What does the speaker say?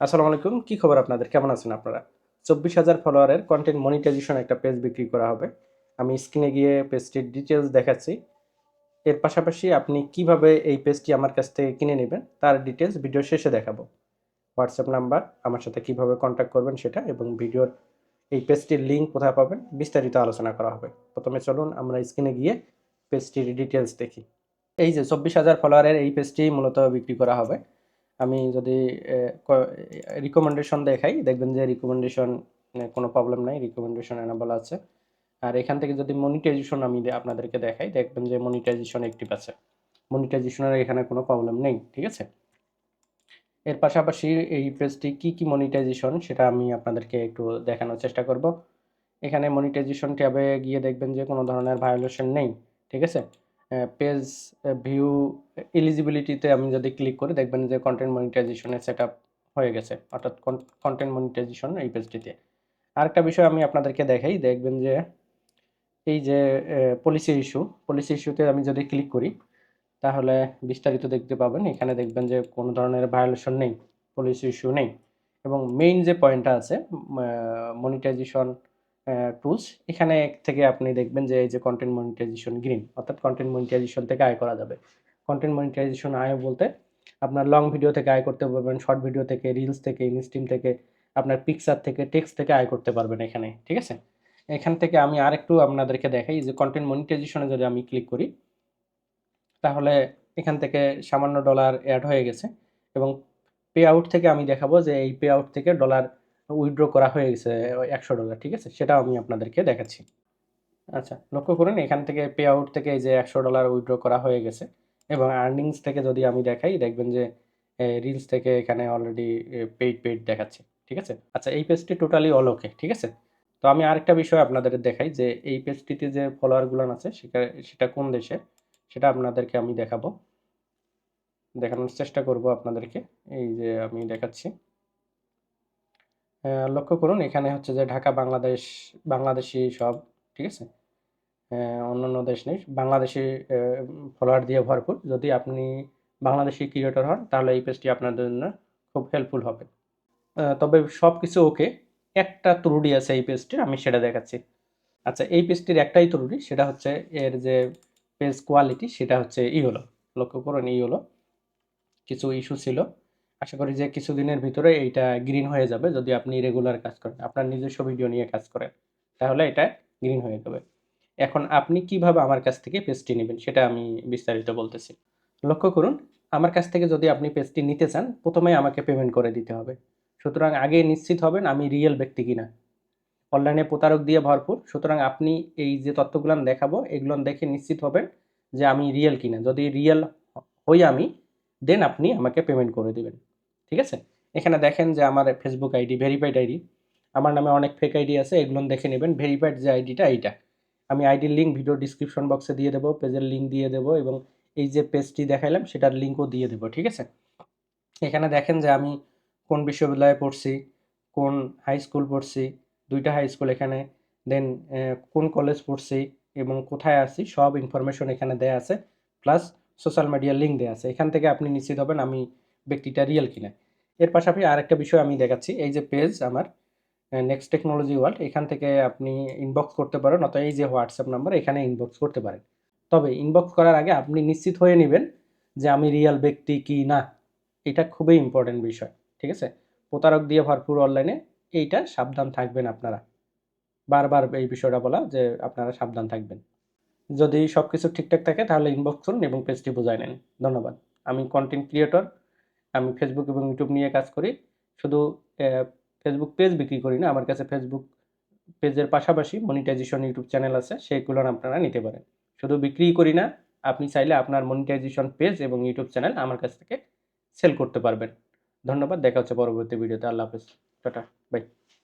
আসসালামু আলাইকুম, কি খবর আপনাদের? কেমন আছেন আপনারা? চব্বিশ হাজার ফলোয়ারের কন্টেন্ট মনিটাইজেশন একটা পেজ বিক্রি করা হবে। আমি স্ক্রিনে গিয়ে পেজটির ডিটেলস দেখাচ্ছি। এর পাশাপাশি আপনি কীভাবে এই পেজটি আমার কাছ থেকে কিনে নেবেন, তার ডিটেলস ভিডিও শেষে দেখাবো। হোয়াটসঅ্যাপ নাম্বার আমার সাথে কীভাবে কন্ট্যাক্ট করবেন সেটা এবং ভিডিওর এই পেজটির লিঙ্ক কোথায় পাবেন, বিস্তারিত আলোচনা করা হবে। প্রথমে চলুন, আমরা স্ক্রিনে গিয়ে পেজটির ডিটেলস দেখি। এই যে চব্বিশ হাজার ফলোয়ারের এই পেজটি মূলত বিক্রি করা হবে। আমি যদি রিকমেন্ডেশন দেখাই, দেখবেন যে রিকমেন্ডেশন কোনো প্রবলেম নাই রিকমেন্ডেশন এনাবল আছে। আর এখান থেকে যদি মনিটাইজেশন আমি আপনাদেরকে দেখাই, দেখবেন যে মনিটাইজেশন অ্যাক্টিভ আছে। মনিটাইজেশনের এখানে কোনো প্রবলেম নেই, ঠিক আছে? এর পাশাপাশি এই পেজটি কি কি মনিটাইজেশন সেটা আমি আপনাদেরকে একটু দেখানোর চেষ্টা করব। এখানে মনিটাইজেশন ট্যাবে গিয়ে দেখবেন যে কোনো ধরনের ভায়োলেশন নেই, ঠিক আছে? পেজ ভিউ এলিজিবিলিটিতে আমি যদি ক্লিক করি, দেখবেন যে কন্টেন্ট মনিটাইজেশনের সেট হয়ে গেছে। অর্থাৎ কন্টেন্ট মনিটাইজেশন এই পেজটিতে আরেকটা বিষয় আমি আপনাদেরকে দেখাই, দেখবেন যে এই যে পলিসি ইস্যু পলিসি ইস্যুতে আমি যদি ক্লিক করি, তাহলে বিস্তারিত দেখতে পাবেন। এখানে দেখবেন যে কোনো ধরনের ভায়োলেশন নেই পলিসি ইস্যু নেই। এবং মেইন যে পয়েন্টটা আছে মনিটাইজেশন টুলস এখানে থেকে আপনি দেখবেন যে এই যে কন্টেন্ট মনিটাইজেশন গ্রিন অর্থাৎ কন্টেন্ট মনিটাইজেশন থেকে আয় করা যাবে। কন্টেন্ট মনিটাইজেশন আয় বলতে আপনার লং ভিডিও থেকে আয় করতে পারবেন শর্ট ভিডিও থেকে রিলস থেকে ইনস্টিম থেকে, আপনার পিকচার থেকে টেক্সট থেকে আয় করতে পারবেন এখানে, ঠিক আছে? এখান থেকে আমি আরেকটু আপনাদেরকে দেখাই, যে কন্টেন্ট মনিটাইজেশনে যদি আমি ক্লিক করি, তাহলে এখান থেকে সামান্য ডলার অ্যাড হয়ে গেছে এবং পে আউট থেকে আমি দেখাবো যে এই পে আউট থেকে ডলার উইথড্র করা হয়ে গেছে একশো ডলার ঠিক আছে? সেটাও আমি আপনাদেরকে দেখাচ্ছি। আচ্ছা লক্ষ্য করুন, এখান থেকে পে আউট থেকে এই যে একশো ডলার উইথড্র করা হয়ে গেছে এবং আর্নিংস থেকে যদি আমি দেখাই, দেখবেন যে রিলস থেকে এখানে অলরেডি পেইড পেইড দেখাচ্ছে, ঠিক আছে? আচ্ছা এই পেজটি টোটালি অল ওকে ঠিক আছে? তো আমি আরেকটা বিষয় আপনাদের দেখাই যে, এই পেজটিতে যে ফলোয়ারগুলো আছে, সেটা সেটা কোন দেশে? সেটা আপনাদেরকে আমি দেখাবো। দেখানোর চেষ্টা করব আপনাদেরকে। এই যে আমি দেখাচ্ছি। লক্ষ্য করুন, এখানে হচ্ছে যে ঢাকা, বাংলাদেশ, বাংলাদেশি সব, ঠিক আছে? অন্যান্য দেশ নেই। বাংলাদেশি ফলোয়ার দিয়ে ভরপুর। যদি আপনি বাংলাদেশি ক্রিয়েটর হন, তাহলে এই পেজটি আপনাদের জন্য খুব হেল্পফুল হবে। তবে সব কিছু ওকে একটা ত্রুটি আছে এই পেজটির আমি সেটা দেখাচ্ছি। আচ্ছা এই পেজটির একটাই ত্রুটি, সেটা হচ্ছে এর যে পেজ কোয়ালিটি সেটা হচ্ছে ই হলো লক্ষ্য করুন ই হলো কিছু ইস্যু ছিল। আশা করি যে কিছুদিনের ভিতরে এইটা গ্রিন হয়ে যাবে যদি আপনি রেগুলার কাজ করেন, আপনার নিজস্ব ভিডিও নিয়ে কাজ করেন, তাহলে এটা গ্রিন হয়ে যাবে। এখন আপনি কীভাবে আমার কাছ থেকে পেজটি নেবেন সেটা আমি বিস্তারিত বলতেছি। লক্ষ্য করুন, আমার কাছ থেকে যদি আপনি পেজটি নিতে চান, প্রথমে আমাকে পেমেন্ট করে দিতে হবে। সুতরাং আগে নিশ্চিত হবেন আমি রিয়েল ব্যক্তি কিনা। অনলাইনে প্রতারক দিয়ে ভরপুর, সুতরাং আপনি এই যে তথ্যগুলো দেখাবো এগুলো দেখে নিশ্চিত হবেন যে আমি রিয়েল কিনা। যদি রিয়েল হই আমি দেন আপনি আমাকে পেমেন্ট করে দিবেন। ঠিক আছে? এখানে দেখেন যে আমার ফেসবুক আইডি ভেরিফাইড আইডি আমার নামে অনেক ফেক আইডি আছে, এগুলো দেখে নেবেন। ভেরিফাইড যে আইডিটা এইটা। আমি আইডির লিঙ্ক ভিডিও ডিসক্রিপশন বক্সে দিয়ে দেবো পেজের লিঙ্ক দিয়ে দেবো এবং এই যে পেজটি দেখাইলাম, সেটার লিঙ্কও দিয়ে দেবো, ঠিক আছে? এখানে দেখেন যে আমি কোন বিশ্ববিদ্যালয়ে পড়ছি, কোন হাই স্কুল পড়ছি, দুইটা হাই স্কুল এখানে দেন কোন কলেজ পড়ছি এবং কোথায় আছি, সব ইনফরমেশন এখানে দেয়া আছে প্লাস সোশ্যাল মিডিয়ার লিঙ্ক দেওয়া আছে। এখান থেকে আপনি নিশ্চিত হবেন আমি ব্যক্তিটা রিয়েল কিনা। এর পাশাপাশি আরেকটা বিষয় আমি দেখাচ্ছি, এই যে পেজ আমার নেক্সট টেকনোলজি ওয়ার্ল্ড এখান থেকে আপনি ইনবক্স করতে পারেন, অথবা এই যে হোয়াটসঅ্যাপ নাম্বার এখানে ইনবক্স করতে পারেন। তবে ইনবক্স করার আগে আপনি নিশ্চিত হয়ে নেবেন যে আমি রিয়েল ব্যক্তি কি না, এটা খুবই ইম্পর্টেন্ট বিষয়, ঠিক আছে? প্রতারক দিয়ে ভরপুর অনলাইনে এইটা সাবধান থাকবেন আপনারা। বারবার এই বিষয়টা বলা যে আপনারা সাবধান থাকবেন। যদি সব কিছু ঠিকঠাক থাকে তাহলে ইনবক্স করুন এবং পেজটি বোঝাই নেন। ধন্যবাদ। আমি কন্টেন্ট ক্রিয়েটর আমি ফেসবুক এবং ইউটিউব নিয়ে কাজ করি। শুধু ফেসবুক পেজ বিক্রি করি না, আমার কাছে ফেসবুক পেজের পাশাপাশি মনিটাইজেশন ইউটিউব চ্যানেল আছে সেইগুলো আপনারা নিতে পারেন। শুধু বিক্রি করি না, আপনি চাইলে আপনার মনিটাইজেশন পেজ এবং ইউটিউব চ্যানেল আমার কাছ থেকে সেল করতে পারবেন। ধন্যবাদ, দেখা হচ্ছে পরবর্তী ভিডিওতে। আল্লাহ হাফেজ। Tata bye